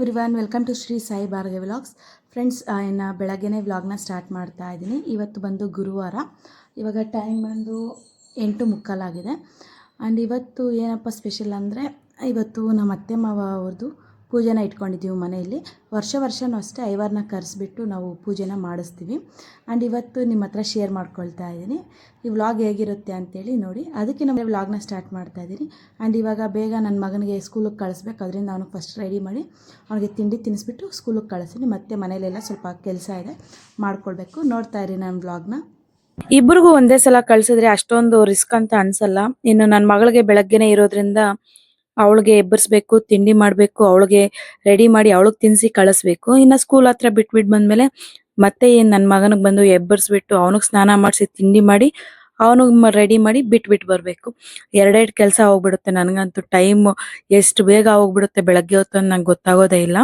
Everyone welcome to Shri Sai Bhargavi vlogs friends ಇನ್ನು ಬೆಳಗ್ಗೆನೇ ವ್ಲಾಗ್ನ ಸ್ಟಾರ್ಟ್ ಮಾಡ್ತಾ ಇದ್ದೀನಿ ಇವತ್ತು ಬಂದು ಗುರುವಾರ. ಇವಾಗ ಟೈಮ್ ಬಂದು ಎಂಟು ಮುಕ್ಕಾಲಾಗಿದೆ. ಆ್ಯಂಡ್ ಇವತ್ತು ಏನಪ್ಪ ಸ್ಪೆಷಲ್ ಅಂದರೆ, ಇವತ್ತು ನಮ್ಮ ಅತ್ತೆ ಮಾವ ಅವ್ರದ್ದು ಪೂಜೆನ ಇಟ್ಕೊಂಡಿದ್ದೀವಿ ಮನೆಯಲ್ಲಿ. ವರ್ಷ ವರ್ಷವೂ ಅಷ್ಟೇ ಐವಾರನ್ನ ಕರೆಸ್ಬಿಟ್ಟು ನಾವು ಪೂಜೆನ ಮಾಡಿಸ್ತೀವಿ. ಆ್ಯಂಡ್ ಇವತ್ತು ನಿಮ್ಮ ಹತ್ರ ಶೇರ್ ಮಾಡ್ಕೊಳ್ತಾ ಇದ್ದೀನಿ. ಈ ವ್ಲಾಗ್ ಹೇಗಿರುತ್ತೆ ಅಂತೇಳಿ ನೋಡಿ. ಅದಕ್ಕೆ ನಮ್ಮ ವ್ಲಾಗ್ನ ಸ್ಟಾರ್ಟ್ ಮಾಡ್ತಾ ಇದ್ದೀನಿ. ಆ್ಯಂಡ್ ಇವಾಗ ಬೇಗ ನನ್ನ ಮಗನಿಗೆ ಸ್ಕೂಲಿಗೆ ಕಳಿಸ್ಬೇಕು. ಅದರಿಂದ ಅವನಿಗೆ ಫಸ್ಟ್ ರೆಡಿ ಮಾಡಿ ಅವನಿಗೆ ತಿಂಡಿ ತಿನ್ನಿಸ್ಬಿಟ್ಟು ಸ್ಕೂಲಿಗೆ ಕಳಿಸ್ತೀನಿ. ಮತ್ತು ಮನೇಲೆಲ್ಲ ಸ್ವಲ್ಪ ಕೆಲಸ ಇದೆ ಮಾಡ್ಕೊಳ್ಬೇಕು. ನೋಡ್ತಾ ಇರಿ ನನ್ನ ವ್ಲಾಗ್ನ. ಇಬ್ರಿಗೂ ಒಂದೇ ಸಲ ಕಳಿಸಿದ್ರೆ ಅಷ್ಟೊಂದು ರಿಸ್ಕ್ ಅಂತ ಅನ್ಸಲ್ಲ. ಇನ್ನು ನನ್ನ ಮಗಳಿಗೆ ಬೆಳಗ್ಗೆನೆ ಇರೋದ್ರಿಂದ ಅವಳಿಗೆ ಎಬ್ಬರಿಸ್ಬೇಕು, ತಿಂಡಿ ಮಾಡಬೇಕು, ಅವಳಿಗೆ ರೆಡಿ ಮಾಡಿ ಅವಳಿಗೆ ತಿನ್ಸಿ ಕಳಿಸ್ಬೇಕು. ಇನ್ನ ಸ್ಕೂಲ್ ಹತ್ರ ಬಿಟ್ಬಿಟ್ಟು ಬಂದಮೇಲೆ ಮತ್ತೆ ಏನು ನನ್ನ ಮಗನಿಗೆ ಬಂದು ಎಬ್ಬರಿಸ್ಬಿಟ್ಟು ಅವನಿಗೆ ಸ್ನಾನ ಮಾಡಿಸಿ ತಿಂಡಿ ಮಾಡಿ ಅವನಿಗೆ ರೆಡಿ ಮಾಡಿ ಬಿಟ್ಬಿಟ್ಟು ಬರಬೇಕು. ಎರಡೆರಡು ಕೆಲಸ ಹೋಗ್ಬಿಡುತ್ತೆ ನನಗಂತೂ. ಟೈಮ್ ಎಷ್ಟು ಬೇಗ ಹೋಗ್ಬಿಡುತ್ತೆ ಬೆಳಗ್ಗೆ ಹೊತ್ತು ನಂಗೆ ಗೊತ್ತಾಗೋದೇ ಇಲ್ಲ.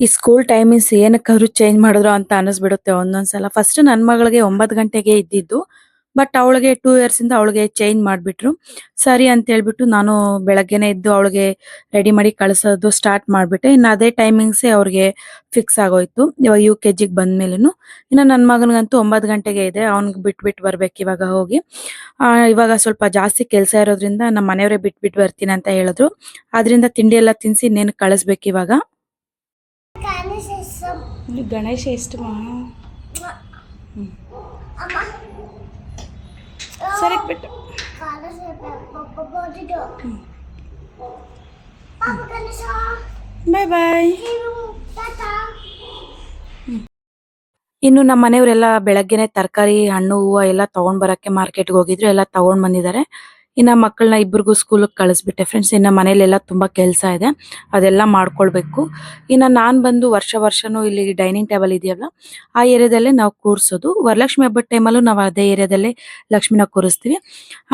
ಈ ಸ್ಕೂಲ್ ಟೈಮಿಂಗ್ಸ್ ಏನಕ್ಕಾದ್ರೂ ಚೇಂಜ್ ಮಾಡಿದ್ರು ಅಂತ ಅನಿಸ್ಬಿಡುತ್ತೆ ಒಂದೊಂದ್ಸಲ. ಫಸ್ಟ್ ನನ್ನ ಮಗಳಿಗೆ ಒಂಬತ್ತು ಗಂಟೆಗೆ ಇದ್ದಿದ್ದು. ಬಟ್ ಅವಳಿಗೆ ಟೂ ಇಯರ್ಸ್ ಇಂದ ಅವಳಿಗೆ ಚೇಂಜ್ ಮಾಡ್ಬಿಟ್ರು. ಸರಿ ಅಂತ ಹೇಳ್ಬಿಟ್ಟು ನಾನು ಬೆಳಗ್ಗೆನೆ ಇದ್ದು ಅವಳಿಗೆ ರೆಡಿ ಮಾಡಿ ಕಳ್ಸೋದು ಸ್ಟಾರ್ಟ್ ಮಾಡ್ಬಿಟ್ಟೆ. ಇನ್ನು ಅದೇ ಟೈಮಿಂಗ್ಸೇ ಅವ್ರಿಗೆ ಫಿಕ್ಸ್ ಆಗೋಯ್ತು. ಇವಾಗ ಯು ಕೆ ಜಿಗೆ ಬಂದ್ಮೇಲೆನು. ಇನ್ನು ನನ್ನ ಮಗನಿಗಂತೂ ಒಂಬತ್ತು ಗಂಟೆಗೆ ಇದೆ. ಅವ್ನಿಗೆ ಬಿಟ್ಬಿಟ್ಟು ಬರ್ಬೇಕು ಇವಾಗ ಹೋಗಿ. ಆ, ಇವಾಗ ಸ್ವಲ್ಪ ಜಾಸ್ತಿ ಕೆಲಸ ಇರೋದ್ರಿಂದ ನಮ್ಮ ಮನೆಯವರೇ ಬಿಟ್ಬಿಟ್ಟು ಬರ್ತೀನಿ ಅಂತ ಹೇಳಿದ್ರು. ಅದರಿಂದ ತಿಂಡಿ ಎಲ್ಲ ತಿನ್ಸಿ ನೇನು ಕಳಿಸ್ಬೇಕು ಇವಾಗ? ಗಣೇಶ ಇಷ್ಟಮಾ ಸರಿ ಬಿಟ್ಟು. ಬಾಯ್ ಬಾಯ್. ಇನ್ನು ನಮ್ಮ ಮನೆಯವರೆಲ್ಲ ಬೆಳಗ್ಗೆನೆ ತರಕಾರಿ ಹಣ್ಣು ಹೂವು ಎಲ್ಲ ತಗೊಂಡ್ ಬರಕ್ಕೆ ಮಾರ್ಕೆಟ್ಗೆ ಹೋಗಿದ್ರು ಎಲ್ಲ ತಗೊಂಡ್ ಬಂದಿದ್ದಾರೆ. ಇನ್ನ ಮಕ್ಕಳನ್ನ ಇಬ್ಬರಿಗೂ ಸ್ಕೂಲಿಗೆ ಕಳಿಸ್ಬಿಟ್ಟೆ. ಫ್ರೆಂಡ್ಸ್ ಇನ್ನ ಮನೇಲೆಲ್ಲ ತುಂಬಾ ಕೆಲಸ ಇದೆ. ಅದೆಲ್ಲ ಮಾಡ್ಕೊಳ್ಬೇಕು. ಇನ್ನ ನಾನು ಬಂದು ವರ್ಷ ವರ್ಷನೂ ಇಲ್ಲಿ ಡೈನಿಂಗ್ ಟೇಬಲ್ ಇದೆಯಲ್ಲ, ಆ ಏರಿಯಾದಲ್ಲೇ ನಾವು ಕೂರ್ಸೋದು. ವರಲಕ್ಷ್ಮಿ ಹಬ್ಬದ ಟೈಮಲ್ಲೂ ನಾವು ಅದೇ ಏರಿಯಾದಲ್ಲೇ ಲಕ್ಷ್ಮಿನ ಕೂರಿಸ್ತೀವಿ.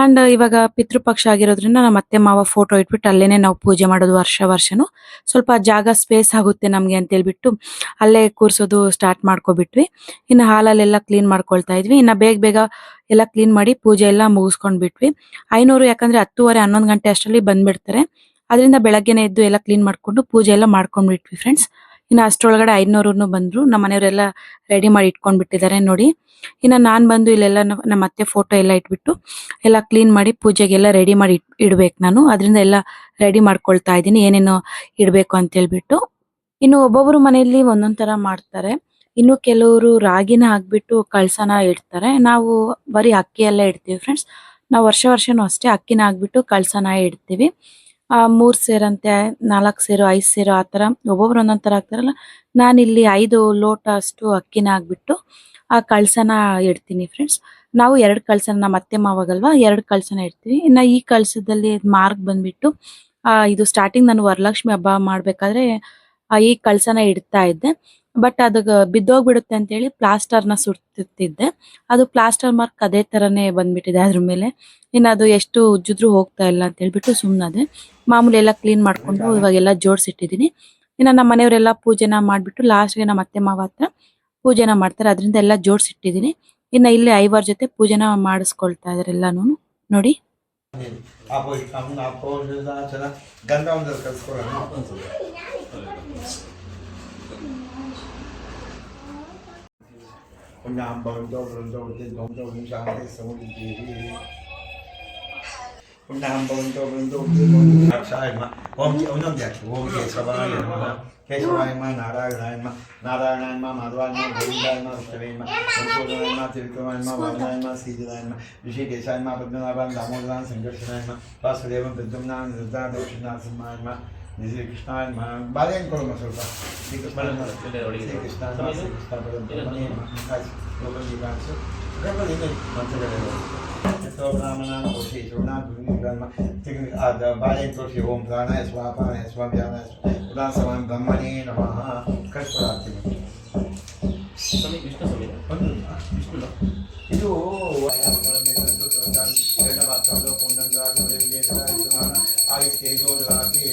ಅಂಡ್ ಇವಾಗ ಪಿತೃಪಕ್ಷ ಆಗಿರೋದ್ರಿಂದ ನಮ್ಮ ಅತ್ತೆ ಮಾವ ಫೋಟೋ ಇಟ್ಬಿಟ್ಟು ಅಲ್ಲೇ ನಾವು ಪೂಜೆ ಮಾಡೋದು ವರ್ಷ ವರ್ಷನೂ. ಸ್ವಲ್ಪ ಜಾಗ ಸ್ಪೇಸ್ ಆಗುತ್ತೆ ನಮಗೆ ಅಂತ ಹೇಳ್ಬಿಟ್ಟು ಅಲ್ಲೇ ಕೂರ್ಸೋದು ಸ್ಟಾರ್ಟ್ ಮಾಡ್ಕೊಬಿಟ್ವಿ. ಇನ್ನು ಹಾಲಲ್ಲೆಲ್ಲ ಕ್ಲೀನ್ ಮಾಡ್ಕೊಳ್ತಾ ಇದ್ವಿ. ಇನ್ನ ಬೇಗ ಬೇಗ ಎಲ್ಲ ಕ್ಲೀನ್ ಮಾಡಿ ಪೂಜೆ ಎಲ್ಲ ಮುಗಿಸ್ಕೊಂಡ್ ಬಿಟ್ವಿ ಐನೂರು ಯಾಕಂದ್ರೆ ಹತ್ತುವರೆ, ಹನ್ನೊಂದು ಗಂಟೆ ಅಷ್ಟರಲ್ಲಿ ಬಂದ್ಬಿಡ್ತಾರೆ. ಅದರಿಂದ ಬೆಳಗ್ಗೆನೆ ಎದ್ದು ಎಲ್ಲ ಕ್ಲೀನ್ ಮಾಡ್ಕೊಂಡು ಪೂಜೆ ಎಲ್ಲ ಮಾಡ್ಕೊಂಡ್ಬಿಟ್ವಿ ಫ್ರೆಂಡ್ಸ್ ಇನ್ನು ಅಷ್ಟರೊಳಗಡೆ ಐನೂರು ಬಂದ್ರು. ನಮ್ಮ ಮನೆಯವರೆಲ್ಲ ರೆಡಿ ಮಾಡಿ ಇಟ್ಕೊಂಡ್ ಬಿಟ್ಟಿದ್ದಾರೆ ನೋಡಿ. ಇನ್ನು ನಾನ್ ಬಂದು ಇಲ್ಲೆಲ್ಲ ನಮ್ಮ ನಮ್ಮ ಅತ್ತೆ ಫೋಟೋ ಎಲ್ಲ ಇಟ್ಬಿಟ್ಟು ಎಲ್ಲ ಕ್ಲೀನ್ ಮಾಡಿ ಪೂಜೆಗೆಲ್ಲ ರೆಡಿ ಮಾಡಿ ಇಟ್, ಇಡ್ಬೇಕು ನಾನು. ಅದರಿಂದ ಎಲ್ಲ ರೆಡಿ ಮಾಡ್ಕೊಳ್ತಾ ಇದ್ದೀನಿ. ಏನೇನು ಇಡಬೇಕು ಅಂತ ಹೇಳ್ಬಿಟ್ಟು ಇನ್ನು ಒಬ್ಬೊಬ್ಬರು ಮನೆಯಲ್ಲಿ ಒಂದೊಂದು ಥರ ಮಾಡ್ತಾರೆ. ಇನ್ನು ಕೆಲವರು ರಾಗಿನ ಹಾಕ್ಬಿಟ್ಟು ಕಳಸನ ಇಡ್ತಾರೆ. ನಾವು ಬರೀ ಅಕ್ಕಿ ಎಲ್ಲ ಇಡ್ತೀವಿ ಫ್ರೆಂಡ್ಸ್ ನಾವು ವರ್ಷ ವರ್ಷನೂ ಅಷ್ಟೇ ಅಕ್ಕಿನ ಹಾಕ್ಬಿಟ್ಟು ಕಳಸನ ಇಡ್ತೀವಿ. ಮೂರ್ ಸೇರಂತೆ ನಾಲ್ಕು ಸೇರು, ಐದು ಸೇರು, ಆ ಥರ ಒಬ್ಬೊಬ್ರು ಒಂದೊಂದು ಥರ ಹಾಕ್ತಾರಲ್ಲ. ನಾನು ಇಲ್ಲಿ ಐದು ಲೋಟ ಅಷ್ಟು ಅಕ್ಕಿನ ಹಾಕ್ಬಿಟ್ಟು ಆ ಕಳಸನ ಇಡ್ತೀನಿ ಫ್ರೆಂಡ್ಸ್ ನಾವು ಎರಡು ಕಳಸನ, ನಮ್ಮ ಅತ್ತೆ ಮಾವಾಗಲ್ವಾ, ಎರಡು ಕಳಸನ ಇಡ್ತೀವಿ. ಇನ್ನ ಈ ಕಳಸದಲ್ಲಿ ಮಾರ್ಕ್ ಬಂದ್ಬಿಟ್ಟು ಇದು ಸ್ಟಾರ್ಟಿಂಗ್ ನಾನು ವರಲಕ್ಷ್ಮಿ ಹಬ್ಬ ಮಾಡಬೇಕಾದ್ರೆ ಈ ಕಳಸನ ಇಡ್ತಾ ಇದ್ದೆ. ಬಟ್ ಅದು ಬಿದ್ದೋಗ್ಬಿಡುತ್ತೆ ಅಂತ ಹೇಳಿ ಪ್ಲಾಸ್ಟರ್ನ ಸುಡ್ತಿದ್ದೆ ಅದು ಪ್ಲಾಸ್ಟರ್ ಮಾರ್ಕ್ ಅದೇ ತರನೇ ಬಂದ್ಬಿಟ್ಟಿದೆ ಅದ್ರ ಮೇಲೆ. ಇನ್ನು ಅದು ಎಷ್ಟು ಉಜ್ಜಿದ್ರು ಹೋಗ್ತಾ ಇಲ್ಲ ಅಂತ ಹೇಳ್ಬಿಟ್ಟು ಸುಮ್ಮನದೆ ಮಾಮೂಲಿ ಎಲ್ಲ ಕ್ಲೀನ್ ಮಾಡ್ಕೊಂಡು ಇವಾಗೆಲ್ಲ ಜೋಡಿಸಿಟ್ಟಿದ್ದೀನಿ. ಇನ್ನು ನಮ್ಮ ಮನೆಯವರೆಲ್ಲ ಪೂಜೆನ ಮಾಡ್ಬಿಟ್ಟು ಲಾಸ್ಟ್ಗೆ ನಮ್ಮ ಅತ್ತೆ ಮಾವ ಹತ್ರ ಪೂಜೆನ ಮಾಡ್ತಾರೆ. ಅದರಿಂದ ಎಲ್ಲ ಜೋಡಿಸಿಟ್ಟಿದ್ದೀನಿ. ಇನ್ನು ಇಲ್ಲಿ ಐವರ್ ಜೊತೆ ಪೂಜೆನ ಮಾಡಿಸ್ಕೊಳ್ತಾ ಇದಾರೆ ಎಲ್ಲಾನು ನೋಡಿ. Punambang dobro dobro dom dobro jante samudi devi. Punambang dobro dobro dom akshayma. Om ki onam diyor. Om ki sabahaya. Keşvayma, Narayanayma, Narayanayma, Madhvanayma, Govindayma, Vishvayma, Sankodayma, Tirikamayma, Vadanayma, Siddhayma, Vishikeshayma, Padmanabhan, Damodaran, Sankarshanayma, Vasudevam, Vidumnan, Nirdhar, Doshinasamayma, ತ್ರಿವಿಕ್ರಮಾಯ ನಮಃ ವಾಮನಾಯ ನಮಃ ಶ್ರೀಧರಾಯ ನಮಃ ಋಷಿಕೇಶಾಯ ನಮಃ ಪದ್ಮನಾಭಾಯ ದಾಮೋದರಾಯ ಸಂಕರ್ಷಣಾಯ ನಮಃ ವಾಸುದೇವ ಪ್ರದ್ಯುಮ್ನಾಯ ನಿರ್ಧಾ ದಕ್ಷಿಣಾಸಮಾಯ ನಮಃ ಶ್ರೀಕೃಷ್ಣಾಯ ನಮಃ ಬಾಳೆಹಣ್ಣು ಕೊಡಮ್ಮ ಸ್ವಲ್ಪ ಶ್ರೀಕೃಷ್ಣ ನಮಃ ಶ್ರೀಕೃಷ್ಣ ನಮಃ ಶ್ರೀಕೃಷ್ಣ ಪರಬ್ರಹ್ಮಣೇ ನಮಃ ಆಯ್ತು. ಗೋಪಾಲ್ ಜೀವಾಂಶು. ಗಣಪತಿ ಇನ್ನೂ ಮಂತ್ರಗಳಿವೆ. ಎಷ್ಟೋ ಬ್ರಾಹ್ಮಣ ಕೋಶಿ ಶೋಣಾ ಬ್ರಹ್ಮ ತಿಂಗ್ ಅದ ಬಾಳೆಹಣ್ಣು ತೋರಿಸಿ ಓಂ ಪ್ರಾಣಾಯ ಸ್ವ ಪ್ರಾಣಾಯ ಸ್ವ ವ್ಯಾನಾಯ ಸ್ವ ಉದಾನ ಸಮಾನ ಬ್ರಹ್ಮಣೇ ನಮಃ ಕಳಿಸ್ಕೊಡಾಗ್ತೀನಿ ಸ್ವಾಮಿ ವಿಷ್ಣು ಸ್ವಾಮಿ ಒಂದು ವಿಷ್ಣು ಇದು ವಯಾಮಗಳ ಮೇಲೆ ಎರಡು ಮಾತ್ರ ಪುಣ್ಯಂತರಾಗಿ ಆಯುಷ್ಕೇಜೋದರಾಗಿ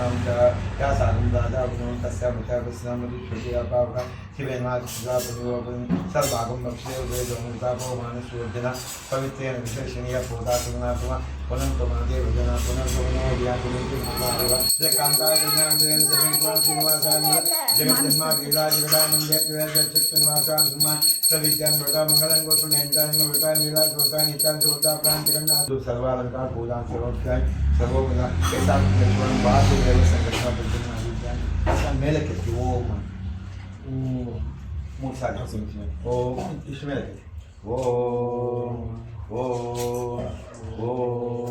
च या सानन्दादा गुणं तस्य मृतपस्नामधिश्रुतिरपावः शिवेनादिशुधापुरोगं सर्वागं भक्ष्ये उदयजोमुदापो मानसवर्जना पवित्रेण विशेषणीयपोदात्मनात्मा ಮಾನಸೋರ್ಜನ ಪವಿತ್ರೇನ ವಿಶೇಷಣೀಯ ಪೂತಾಕೃನಾಥಮ पुनन्तमादेव जना पुनर्भवनोर्या पुनन्ति महादेव श्रीकान्ताय कल्याणेन सर्वेन्द्रां श्रीनिवासाय जगन्मा क्रीडाजगदानन्दे क्रीडाचक्षुनिवासां सुमा सविद्यां वृता मङ्गलं गोपुण्यन्तां वृता नीला श्रोता नित्यां श्रोता प्रान्तिकन्नाथु सर्वालङ्कार पूजां सर्वोध्याय सर्वोपदा केशाक्षेश्वरं वासुदेव संकल्पना प्रत्येक ಮೇಲಕ್ಕೆ ಓಂ ಮೂರು ಸಾರಿ ಓಂ ಇಷ್ಟು ಮೇಲಕ್ಕೆ ಓಂ 我我我。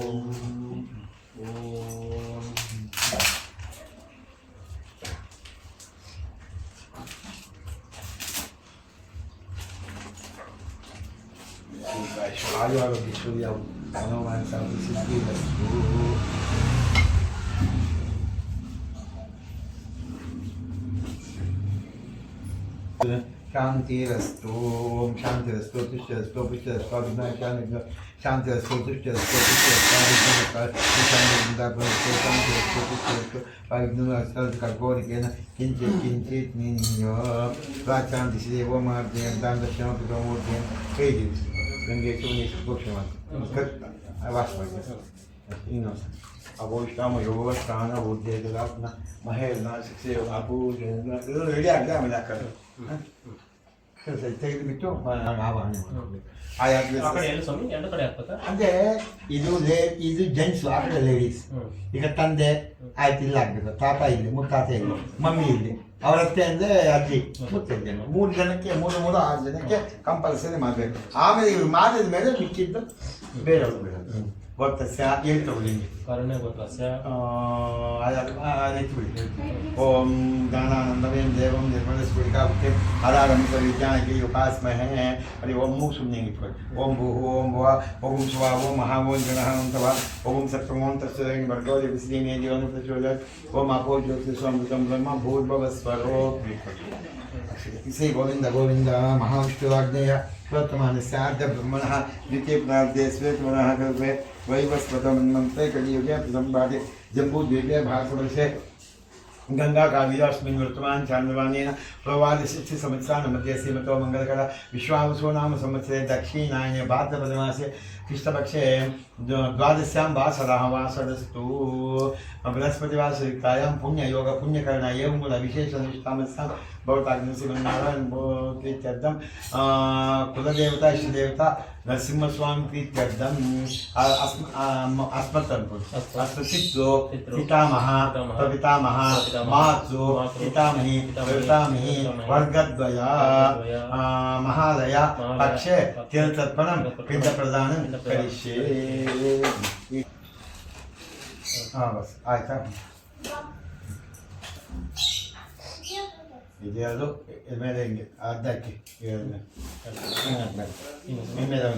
来，शांतिरस्तु, ओम शांतिरस्तु तुष्टरस्तु पुष्टरस्तु विघ्नाशान शांतिरस्तु तुष्टरस्तु पुष्टरस्तु शांतिरस्तु शांतिरस्तु तुष्टरस्तु विघ्नकर्कोरिकेन किञ्चित् किञ्चित् निन्यो प्राचां दिशि देवो मार्जयन्तां दक्षिणमपि प्रमोदयन् कई दिवस गङ्गेषु मुनीषु गोक्षमान्। वासवाय अभोष्टाम योग स्थान बुद्धि महेश ना सिक्से आपू रेडी आगे मिला कर ಸರಿ ತೆಗೆದುಬಿಟ್ಟು ಆವಾಹನೆ ಅಂದ್ರೆ ಇದು ಲೇ ಇದು ಜೆಂಟ್ಸ್ ಆ ಕಡೆ ಲೇಡೀಸ್ ಈಗ ತಂದೆ ಆಯ್ತು ಇಲ್ಲ ಆಗ್ಬೇಕು. ತಾತ ಇಲ್ಲಿ ಮುತ್ತಾತ ಇಲ್ಲಿ ಮಮ್ಮಿ ಇಲ್ಲಿ. ಅವ್ರ ಅತ್ತೆ ಅಂದ್ರೆ ಅಜ್ಜಿ ಮುತ್ತಜ್ಜಿ ಮೂರು ಜನಕ್ಕೆ ಮೂರು ಮೂರು ಆರು ಜನಕ್ಕೆ ಕಂಪಲ್ಸರಿ ಮಾಡಬೇಕು. ಆಮೇಲೆ ಇವ್ರು ಮಾಡಿದ ಮೇಲೆ ಮಿಕ್ಕಿದ್ದು ಬೇರೆ ಬಿಡೋದು. वर्तस्या यन्त्रवलिङ्गि करणे वर्तस्य ॐ ज्ञानानन्दमयं देवं निर्मलस्फुलिका उक्तिं हरारम्भविज्ञानकीयोपास्महे हरि ओं मूक् शून्यङ्गि ओं भूः ओं भुवा ओं सुवा ओं महा ओं गणः ओं तवा। ओं सत्प्रमों तस्य वर्गो विश्रीमे जीवन प्रचोदय ओम अपो ज्योतिषमृतं ब्रह्म भूर्भवस्वरो। श्री गोविंद गोविन्द महाविष्णुराज्ञेय। स्वतमनस्यार्धब्रह्मणः द्वितीयप्रान्ते श्वेतमनः कृते वैवस्वतमन्मन्त्रे कलियुगे सम्पादे जम्बूद्वीपे भारतवर्षे गङ्गाकाव्यास्मिन् वर्तमान् चान्दवानेन प्रवादषष्ठिसंवत्सरान् मध्ये श्रीमतो मङ्गलकर विश्वावसो नाम संवत्सरे दक्षिणायने भाद्रपदमासे कृष्णपक्षे द्व- द्वादश्यां वासरः वासरस्तु बृहस्पतिवासयुक्तायां पुण्ययोग पुण्यकरण एवं भवताग्निश्रीमन्नारायण प्रीत्यर्थं कुलदेवता इष्टदेवता नरसिंहस्वामी प्रीत्यर्थम् अस्म अस्मत् अस्मत्पित्रो पितामह प्रपितामह मातृ पितामही प्रपितामही वर्गद्वय महालय पक्षे तीर्थर्पणं पिण्डप्रदानं Karışım. Ha bas. Ay tamam. Gidiyordu. Elmeden aradaki yerine. Elmeden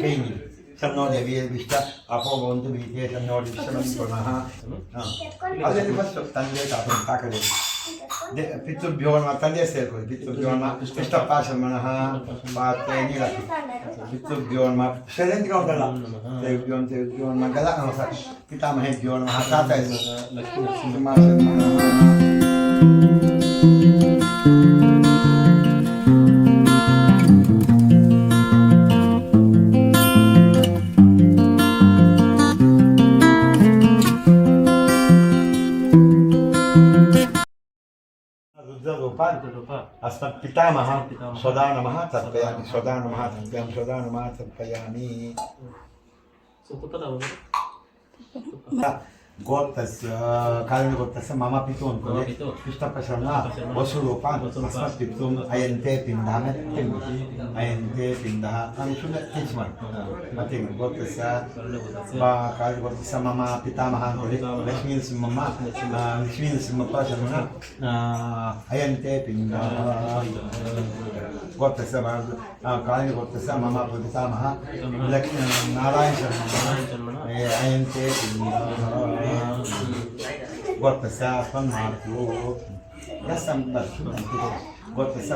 peynir. Sannode bir vişta, apo bondu bir diye sannode bir sannode bir ha. Ha. Hadi bas, tanrı kapın takılır. Pittu Bjorma, tandje selko, Pittu Bjorma, pista pasha manaha, pate, nila, Pittu Bjorma, shedet gao gala, te Bjorn, ma gala, no sa, pita mahe Bjorma, hatata, ima, ima, ima, ima, ima, ima, ima, ima, ima, ima, ima, ima, ima, పితామహ సదా నమ తర్పయామి సదా నమ తర్పయామి సదా నమ తర్పయామి ಗೊತ್ತಸ್ಯ ಕಾರಣ ಗೊತ್ತಸ್ಯ ಮಮ ಪಿತು ಅನ್ಕೊಂಡೆ ಕೃಷ್ಣಪ್ಪ ಶರಣ ವಸುರೂಪ ಅಸ್ಮತ್ ಪಿತು ಅಯಂತೆ ಪಿಂಡ ತಿಂಡು ಅಯಂತೆ ಪಿಂಡ. ನಾನು ಸುಮ್ಮನೆ ಟೀಚ್ ಮಾಡ್ತೀನಿ ಮತ್ತೆ ಗೊತ್ತಸ್ಯ ಕಾರಣ ಗೊತ್ತಸ್ಯ ಮಮ ಪಿತಾಮಹ ಅಂಕೊಳ್ಳಿ ಲಕ್ಷ್ಮೀ ಸಿಂಹಮ್ಮ ಲಕ್ಷ್ಮೀ ಸಿಂಹಪ್ಪ ಶರಣ ಅಯಂತೆ ಪಿಂಡ. ಗೊತ್ತಸ್ಯ ಕಾರಣ ಗೊತ್ತಸ್ಯ ಮಮ ಪಿತಾಮಹ ಲಕ್ಷ್ಮೀ ನಾರಾಯಣ ಶರ್ಮ ಅಯಂತೆ ಪಿಂಡ. अस्मन्मातु गोत्रस्य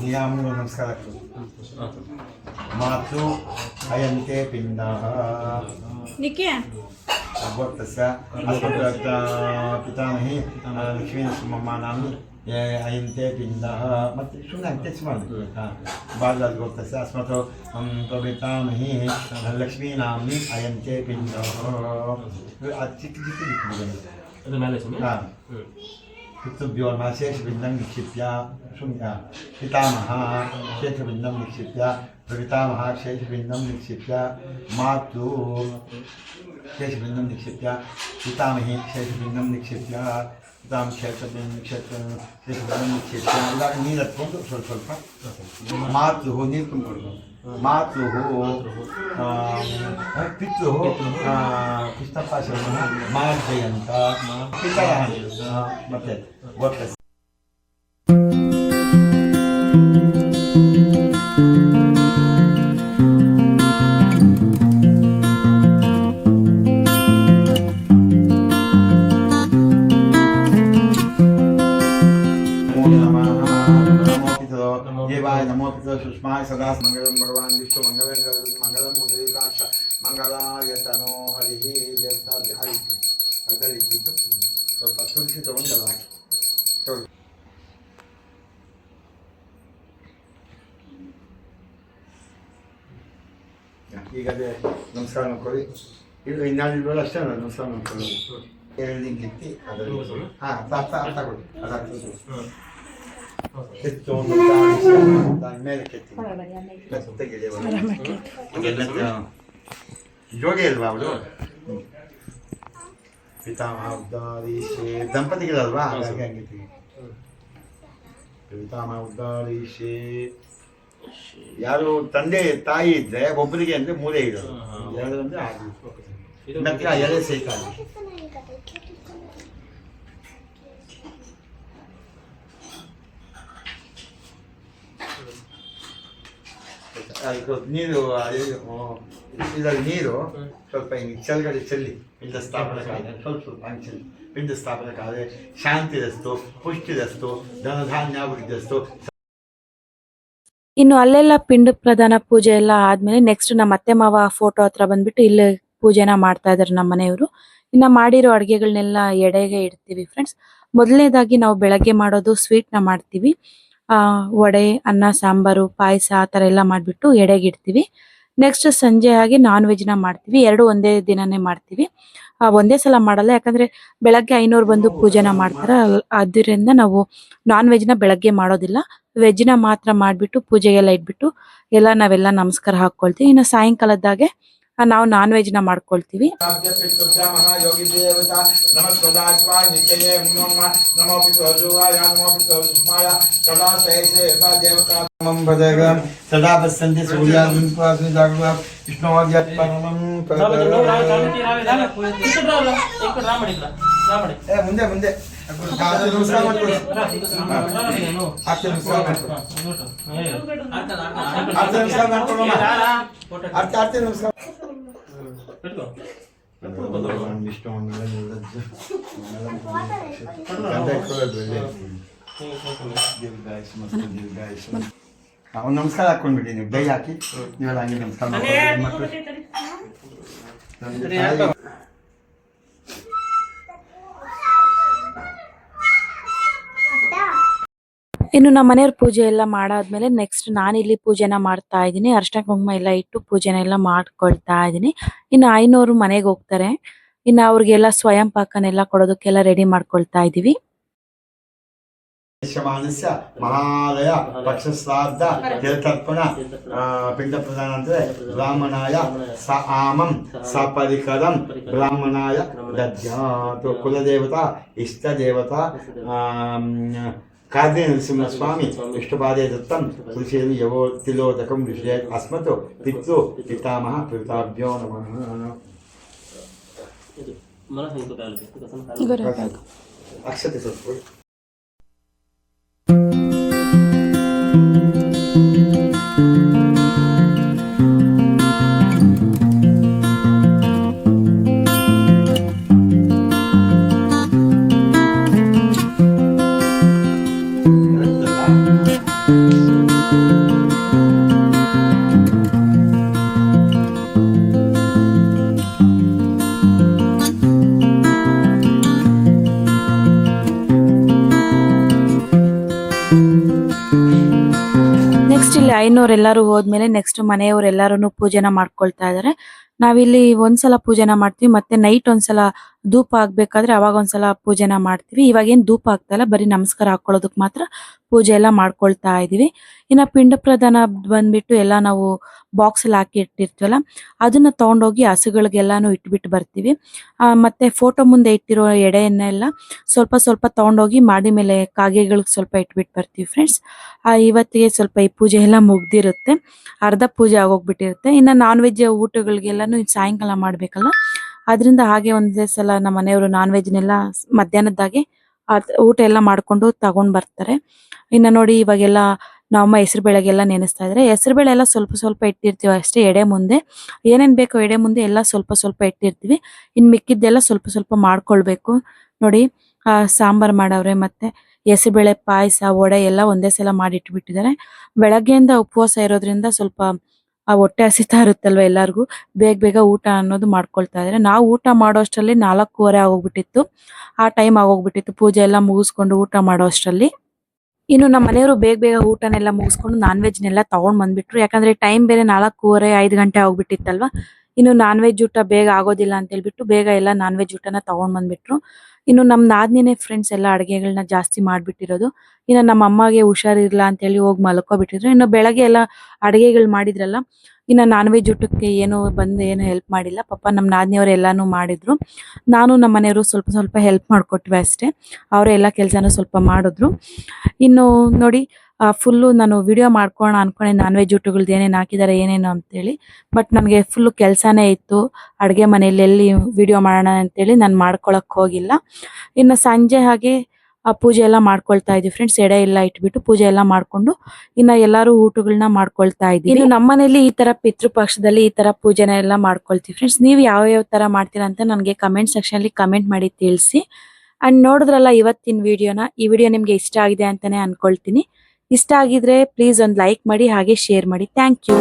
नियामो नमस्कारः मातु अयन्ते पिण्डः गोत्रस्य अस्मत् पितामही लक्ष्मीनरसिंहम्मा नाम्नि ಏ ಅಯಂತೆ ಪಿಂಡ ಮತ್ತು ಸುಮ್ಮನೆ ಟಚ್ ಮಾಡಬೇಕು ಹಾಂ ಬಾಲ್ದಲ್ಲಿ ಹೋಗ್ತದೆ ಅಸ್ಮತ್ ಪ್ರವಿತಾಮಹಿ ಲಕ್ಷ್ಮೀನಾಮ್ನಿ ಅಯಂತೆ ಪಿಂಡ ಅದು ಚಿಕ್ಕ ಚಿಕ್ಕ ದಿಕ್ಕು ಅದು ಮೇಲೆ ಸ್ವಾಮಿ ಹಾಂ ಹ್ಞೂ पितृभ्यो नमः शेषबिन्दं निक्षिप्य शून्य पितामह शेषबिन्दं निक्षिप्य प्रपितामह शेषबिन्दं निक्षिप्य मातु शेषबिन्दं निक्षिप्य पितामही शेषबिन्दं निक्षिप्य ದಾಮ ಕ್ಷೇತ್ರದಿಂದ ಕ್ಷೇತ್ರವನ್ನು ಕ್ಷೇತ್ರ ಎಲ್ಲ ನೀರು ಹತ್ಕೊಂಡು ಸ್ವಲ್ಪ ಸ್ವಲ್ಪ ಮಾತು ಹೋ ನೀರು ತುಂಬಿಕೊಡ್ಬೇಕು ಮಾತು ಹೋ ಪಿತ್ತು ಹೋ ಕೃಷ್ಣಪ್ಪಾಶ್ರಮ ಮಾರ್ಜಯ ಅಂತ ಪಿತ್ತಳ ಮತ್ತು ಗೊತ್ತ सुष्माय सदा मङ्गलं भगवान् विष्णु मङ्गलं मङ्गलं मुद्रिकाक्ष मङ्गलाय तनो हरिः ದೇವತಾ ಹರಿ ಅದರಲ್ಲಿ ಇಟ್ಟು ಸ್ವಲ್ಪ ತುಳಸಿ ತಗೊಂಡು ಹಾಕಿ ತೊಗೊಳ್ಳಿ ಈಗ ಅದೇ ನಮಸ್ಕಾರ ಮಾಡ್ಕೊಳ್ಳಿ ಇದು ಇನ್ನಾಳು ಅಷ್ಟೇ ಅಲ್ಲ ನಮಸ್ಕಾರ ಮಾಡ್ಕೊಳ್ಳಿ ಎರಡು ಕಿತ್ತಿ ಅದರಲ್ಲಿ ಹಾಂ ತಗೊಳ್ಳಿ ಅದಾಗ್ತದೆ ಜೋಡಿ ಅಲ್ವಾ ಅವಳು ಪಿತಾಮಹ ದಂಪತಿಗಳಲ್ವಾ ಹಾಗಾಗಿ ಹಂಗೆ. ಪಿತಾಮಹ ಯಾರು ತಂದೆ ತಾಯಿ ಇದ್ರೆ ಒಬ್ಬರಿಗೆ ಅಂದ್ರೆ ಮೂರೇ ಇರೋದು ಎರಡು ಅಂದ್ರೆ ಆರು. ಮತ್ತೆ ಎಲೆ ಸೇಕಾಗಿ. ಅದಕ್ಕೆ ನೀರು ಇದರಲ್ಲಿ ನೀರು ಸ್ವಲ್ಪ ಹಿಂಗೆ ಕೆಳಗಡೆ ಚೆಲ್ಲಿ ಪಿಂಡ ಸ್ಥಾಪನೆ ಸ್ವಲ್ಪ ಸ್ವಲ್ಪ ಹಂಗೆ ಚೆಲ್ಲಿ ಪಿಂಡ ಸ್ಥಾಪನಕ್ಕಾದ್ರೆ ಶಾಂತಿರಸ್ತು ಪುಷ್ಟಿರಸ್ತು ಧನಧಾನ್ಯಾಭಿವೃದ್ಧಿರಸ್ತು ಇನ್ನು ಅಲ್ಲೆಲ್ಲ ಪಿಂಡ ಪ್ರಧಾನ ಪೂಜೆ ಎಲ್ಲ ಆದ್ಮೇಲೆ ನೆಕ್ಸ್ಟ್ ನಮ್ಮ ಅತ್ತೆ ಮಾವ ಫೋಟೋ ಹತ್ರ ಬಂದ್ಬಿಟ್ಟು ಇಲ್ಲಿ ಪೂಜೆನ ಮಾಡ್ತಾ ಇದಾರೆ ನಮ್ಮ ಮನೆಯವರು. ಇನ್ನ ಮಾಡಿರೋ ಅಡಿಗೆಗಳನ್ನೆಲ್ಲ ಎಡೆಗೆ ಇಡ್ತೀವಿ ಫ್ರೆಂಡ್ಸ್ ಮೊದಲನೇದಾಗಿ ನಾವು ಬೆಳಗ್ಗೆ ಮಾಡೋದು ಸ್ವೀಟ್ನ ನ ಮಾಡ್ತೀವಿ. ವಡೆ ಅನ್ನ ಸಾಂಬಾರು ಪಾಯಸ ಆ ಥರ ಎಲ್ಲ ಮಾಡಿಬಿಟ್ಟು ಎಡೆಗೆ ಇಡ್ತೀವಿ. ನೆಕ್ಸ್ಟ್ ಸಂಜೆ ಆಗಿ ನಾನ್ ವೆಜ್ನ ಮಾಡ್ತೀವಿ. ಎರಡು ಒಂದೇ ದಿನನೇ ಮಾಡ್ತೀವಿ. ಆ, ಒಂದೇ ಸಲ ಮಾಡಲ್ಲ. ಯಾಕಂದ್ರೆ ಬೆಳಗ್ಗೆ ಐನೂರು ಬಂದು ಪೂಜೆನ ಮಾಡ್ತಾರೆ. ಅದರಿಂದ ನಾವು ನಾನ್ ವೆಜ್ನ ಬೆಳಗ್ಗೆ ಮಾಡೋದಿಲ್ಲ. ವೆಜ್ನ ಮಾತ್ರ ಮಾಡಿಬಿಟ್ಟು ಪೂಜೆಗೆಲ್ಲ ಇಟ್ಬಿಟ್ಟು ಎಲ್ಲ ನಾವೆಲ್ಲ ನಮಸ್ಕಾರ ಹಾಕ್ಕೊಳ್ತೀವಿ. ಇನ್ನು ಸಾಯಂಕಾಲದಾಗೆ ಆ, ನಾವು ನಾನ್ ವೆಜ್ನ ಮಾಡ್ಕೊಳ್ತೀವಿ ಸದಾ ಸೈದೇವ ದೇವತಾ ನಮಂ ಭಜಗ ಸದಾ ಬಸ್ಸಂತಿ ಸೂರ್ಯಾಸ್ಮಿ ಜಾಗೃತ ಮುಂದೆ ಮುಂದೆ. ನಮಸ್ಕಾರ ಹಾಕೊಂಡ್ಬಿಡಿ ನೀವು ಬೈ ಹಾಕಿ. ನೀವೆಲ್ಲ ಹಂಗೆ ನಮಸ್ಕಾರ ಇನ್ನು ನಮ್ಮ ಮನೆಯವ್ರ ಪೂಜೆ ಎಲ್ಲ ಮಾಡಾದ್ಮೇಲೆ ನೆಕ್ಸ್ಟ್ ನಾನಿಲ್ಲಿ ಪೂಜೆನ ಮಾಡ್ತಾ ಇದ್ದೀನಿ. ಅರ್ಶನ ಕುಂಕುಮ ಎಲ್ಲ ಇಟ್ಟು ಪೂಜೆನ ಎಲ್ಲ ಮಾಡ್ಕೊಳ್ತಾ ಇದ್ದೀನಿ. ಇನ್ನು ಐನೂರು ಮನೆಗೆ ಹೋಗ್ತಾರೆ. ಇನ್ನು ಅವ್ರಿಗೆಲ್ಲ ಸ್ವಯಂ ಪಾಕನೆಲ್ಲ ಕೊಡೋದಕ್ಕೆಲ್ಲ ರೆಡಿ ಮಾಡ್ಕೊಳ್ತಾ ಇದೀವಿ ಯಶಮಾನಸ್ಯ ಮಹಾಲಯ ಪಕ್ಷಶ್ರಾದ್ದ ತೀರ್ಥರ್ಪಣ ಪಿಂಡ ಪ್ರದಾನ ಅಂದ್ರೆ ಬ್ರಾಹ್ಮಣಾಯ, ಸ ಆಮಂ, ಸಪರಿಕರಂ, ಬ್ರಾಹ್ಮಣಾಯ ದದ್ಯಾತು ಕುಲದೇವತಾ ಇಷ್ಟ ಕಾದ್ರಿ ನರಸಿಂಹಸ್ವಾಮಿ ಇಷ್ಟಪಾದೇ ದತ್ತಂ ತುಳಸಿಯನ್ನು ಯವೋ ತಿಲೋದಕಂ ವಿಷಯ ಅಸ್ಮತು ಪಿತೃ ಪಿತಾಮಹ ಪಿತಾಭ್ಯೋ ನಮಃ ಅಕ್ಷತೆ ಸ್ವಲ್ಪ ಐನೋರೆಲ್ಲರೂ ಹೋದ್ಮೇಲೆ ನೆಕ್ಸ್ಟ್ ಮನೆಯವರೆಲ್ಲರೂ ಪೂಜೆನ ಮಾಡ್ಕೊಳ್ತಾ ಇದಾರೆ. ನಾವಿಲ್ಲಿ ಒಂದ್ಸಲ ಪೂಜೆನ ಮಾಡ್ತೀವಿ ಮತ್ತೆ ನೈಟ್ ಒಂದ್ಸಲ ಧೂಪ ಆಗ್ಬೇಕಾದ್ರೆ ಅವಾಗ ಒಂದ್ಸಲ ಪೂಜೆನ ಮಾಡ್ತೀವಿ. ಇವಾಗ ಏನು ಧೂಪ ಆಗ್ತಾ ಬರೀ ನಮಸ್ಕಾರ ಹಾಕೊಳ್ಳೋದಕ್ಕೆ ಮಾತ್ರ ಪೂಜೆ ಎಲ್ಲ ಮಾಡ್ಕೊಳ್ತಾ ಇದೀವಿ. ಇನ್ನ ಪಿಂಡ ಪ್ರದಾನ ಬಂದ್ಬಿಟ್ಟು ಎಲ್ಲ ನಾವು ಬಾಕ್ಸ್ ಅಲ್ಲಿ ಹಾಕಿ ಇಟ್ಟಿರ್ತೀವಲ್ಲ, ಅದನ್ನ ತೊಗೊಂಡೋಗಿ ಹಸುಗಳಿಗೆಲ್ಲಾನು ಇಟ್ಬಿಟ್ಟು ಬರ್ತೀವಿ. ಮತ್ತೆ ಫೋಟೋ ಮುಂದೆ ಇಟ್ಟಿರೋ ಎಡೆಯನ್ನೆಲ್ಲ ಸ್ವಲ್ಪ ಸ್ವಲ್ಪ ತಗೊಂಡೋಗಿ ಮಾಡಿ ಮೇಲೆ ಕಾಗೆಗಳಿಗೆ ಸ್ವಲ್ಪ ಇಟ್ಬಿಟ್ಟು ಬರ್ತೀವಿ ಫ್ರೆಂಡ್ಸ್ ಇವತ್ತಿಗೆ ಸ್ವಲ್ಪ ಈ ಪೂಜೆ ಎಲ್ಲ ಮುಗ್ದಿರುತ್ತೆ. ಅರ್ಧ ಪೂಜೆ ಆಗೋಗ್ಬಿಟ್ಟಿರುತ್ತೆ. ಇನ್ನು ನಾನ್ ವೆಜ್ ಊಟಗಳಿಗೆಲ್ಲಾನು ಸಾಯಂಕಾಲ ಮಾಡ್ಬೇಕಲ್ಲ ಅದರಿಂದ ಹಾಗೆ ಒಂದೇ ಸಲ ನಮ್ಮ ಮನೆಯವರು ನಾನ್ ವೆಜ್ನೆಲ್ಲ ಮಧ್ಯಾಹ್ನದಾಗೆ ಅದ್- ಊಟ ಎಲ್ಲ ಮಾಡ್ಕೊಂಡು ತಗೊಂಡ್ ಬರ್ತಾರೆ. ಇನ್ನ ನೋಡಿ ಇವಾಗೆಲ್ಲ ನಮ್ಮ ಹೆಸರು ಬೇಳೆಗೆಲ್ಲ ನೆನೆಸ್ತಾ ಇದ್ರೆ. ಹೆಸರು ಬೇಳೆ ಎಲ್ಲ ಸ್ವಲ್ಪ ಸ್ವಲ್ಪ ಇಟ್ಟಿರ್ತೀವಿ ಅಷ್ಟೇ ಎಡೆ ಮುಂದೆ. ಏನೇನ್ ಬೇಕೋ ಎಡೆ ಮುಂದೆ ಎಲ್ಲ ಸ್ವಲ್ಪ ಸ್ವಲ್ಪ ಇಟ್ಟಿರ್ತೀವಿ. ಇನ್ ಮಿಕ್ಕಿದ್ದೆಲ್ಲ ಸ್ವಲ್ಪ ಸ್ವಲ್ಪ ಮಾಡ್ಕೊಳ್ಬೇಕು. ನೋಡಿ ಸಾಂಬಾರ್ ಮಾಡವ್ರೆ ಮತ್ತೆ ಹೆಸರುಬೇಳೆ ಪಾಯಸ, ವಡೆ ಎಲ್ಲ ಒಂದೇ ಸಲ ಮಾಡಿ ಇಟ್ಬಿಟ್ಟಿದ್ದಾರೆ ಬೆಳಗ್ಗೆಯಿಂದ ಉಪವಾಸ ಇರೋದ್ರಿಂದ ಸ್ವಲ್ಪ ಆ ಹೊಟ್ಟೆ ಹಸಿತಾ ಇರುತ್ತಲ್ವ ಎಲ್ಲರಿಗೂ, ಬೇಗ ಬೇಗ ಊಟ ಅನ್ನೋದು ಮಾಡ್ಕೊಳ್ತಾ ಇದ್ರೆ ನಾವು ಊಟ ಮಾಡೋ ಅಷ್ಟರಲ್ಲಿ ನಾಲ್ಕೂವರೆ ಆಗೋಗ್ಬಿಟ್ಟಿತ್ತು. ಆ ಟೈಮ್ ಆಗೋಗ್ಬಿಟ್ಟಿತ್ತು. ಪೂಜೆ ಎಲ್ಲ ಮುಗಿಸ್ಕೊಂಡು ಊಟ ಮಾಡೋ ಅಷ್ಟರಲ್ಲಿ ಇನ್ನು ನಮ್ಮ ಮನೆಯವರು ಬೇಗ ಬೇಗ ಊಟನೆಲ್ಲ ಮುಗಿಸ್ಕೊಂಡು ನಾನ್ ವೆಜ್ನೆಲ್ಲ ತಗೊಂಡ್ ಬಂದ್ಬಿಟ್ರು. ಯಾಕಂದ್ರೆ ಟೈಮ್ ಬೇರೆ ನಾಲ್ಕೂವರೆ, ಐದು ಗಂಟೆ ಆಗ್ಬಿಟ್ಟಿತ್ತಲ್ವಾ? ಇನ್ನು ನಾನ್ ವೆಜ್ ಊಟ ಬೇಗ ಆಗೋದಿಲ್ಲ ಅಂತ ಹೇಳ್ಬಿಟ್ಟು ಬೇಗ ಎಲ್ಲ ನಾನ್ ವೆಜ್ ಊಟನ ತಗೊಂಡ್ ಬಂದ್ಬಿಟ್ರು. ಇನ್ನು ನಮ್ ನಾದ್ನಿನೇ ಫ್ರೆಂಡ್ಸ್ ಎಲ್ಲ ಅಡಿಗೆಗಳನ್ನ ಜಾಸ್ತಿ ಮಾಡ್ಬಿಟ್ಟಿರೋದು. ಇನ್ನು ನಮ್ಮ ಅಮ್ಮಗೆ ಹುಷಾರಿರ್ಲ ಅಂತ ಹೇಳಿ ಹೋಗಿ ಮಲ್ಕೋಬಿಟ್ಟಿದ್ರು. ಇನ್ನು ಬೆಳಗ್ಗೆ ಎಲ್ಲ ಅಡಿಗೆಗಳು ಮಾಡಿದ್ರಲ್ಲ, ಇನ್ನು ನಾನ್ ವೆಜ್ ಊಟಕ್ಕೆ ಏನು ಬಂದು ಏನು ಹೆಲ್ಪ್ ಮಾಡಿಲ್ಲ. ಪಾಪ ನಮ್ಮ ನಾದ್ನಿಯವರು ಎಲ್ಲಾನು ಮಾಡಿದ್ರು. ನಾನು ನಮ್ಮ ಮನೆಯವರು ಸ್ವಲ್ಪ ಸ್ವಲ್ಪ ಹೆಲ್ಪ್ ಮಾಡಿಕೊಟ್ವಿ ಅಷ್ಟೇ. ಅವರೆಲ್ಲ ಎಲ್ಲ ಕೆಲಸನೂ ಸ್ವಲ್ಪ ಮಾಡಿದ್ರು. ಇನ್ನು ನೋಡಿ ಫುಲ್ಲು ನಾನು ವಿಡಿಯೋ ಮಾಡ್ಕೋಣ ಅನ್ಕೊಂಡೆ ನಾನ್ ವೆಜ್ ಊಟಗಳ್ದು ಏನೇನು ಹಾಕಿದ್ದಾರೆ ಏನೇನು ಅಂತೇಳಿ. ಬಟ್ ನನಗೆ ಫುಲ್ಲು ಕೆಲಸನೇ ಇತ್ತು. ಅಡುಗೆ ಮನೆಯಲ್ಲಿ ಎಲ್ಲಿ ವಿಡಿಯೋ ಮಾಡೋಣ ಅಂತೇಳಿ ನಾನು ಮಾಡ್ಕೊಳಕ್ಕೆ ಹೋಗಿಲ್ಲ. ಇನ್ನು ಸಂಜೆ ಹಾಗೆ, ಆ, ಪೂಜೆ ಎಲ್ಲ ಮಾಡ್ಕೊಳ್ತಾ ಇದ್ವಿ ಫ್ರೆಂಡ್ಸ್ ಎಡೆ ಎಲ್ಲ ಇಟ್ಬಿಟ್ಟು ಪೂಜೆ ಎಲ್ಲ ಮಾಡ್ಕೊಂಡು ಇನ್ನ ಎಲ್ಲಾರು ಊಟಗಳನ್ನ ಮಾಡ್ಕೊಳ್ತಾ ಇದ್ವಿ ಇನ್ನು ನಮ್ಮನೇಲಿ ಈ ತರ ಪಿತೃಪಕ್ಷದಲ್ಲಿ ಈ ತರ ಪೂಜೆನ ಎಲ್ಲ ಮಾಡ್ಕೊಳ್ತೀವಿ ಫ್ರೆಂಡ್ಸ್ ನೀವು ಯಾವ ಯಾವ ತರ ಮಾಡ್ತೀರಾ ಅಂತ ನನಗೆ ಕಮೆಂಟ್ ಸೆಕ್ಷನ್ ಅಲ್ಲಿ ಕಮೆಂಟ್ ಮಾಡಿ ತಿಳಿಸಿ. ಅಂಡ್ ನೋಡಿದ್ರಲ್ಲ ಇವತ್ತಿನ ವಿಡಿಯೋನ ಈ ವಿಡಿಯೋ ನಿಮ್ಗೆ ಇಷ್ಟ ಆಗಿದೆ ಅಂತಾನೆ ಅನ್ಕೊಳ್ತೀನಿ. ಇಷ್ಟ ಆಗಿದ್ರೆ ಪ್ಲೀಸ್ ಒಂದು ಲೈಕ್ ಮಾಡಿ ಹಾಗೆ ಶೇರ್ ಮಾಡಿ. Thank you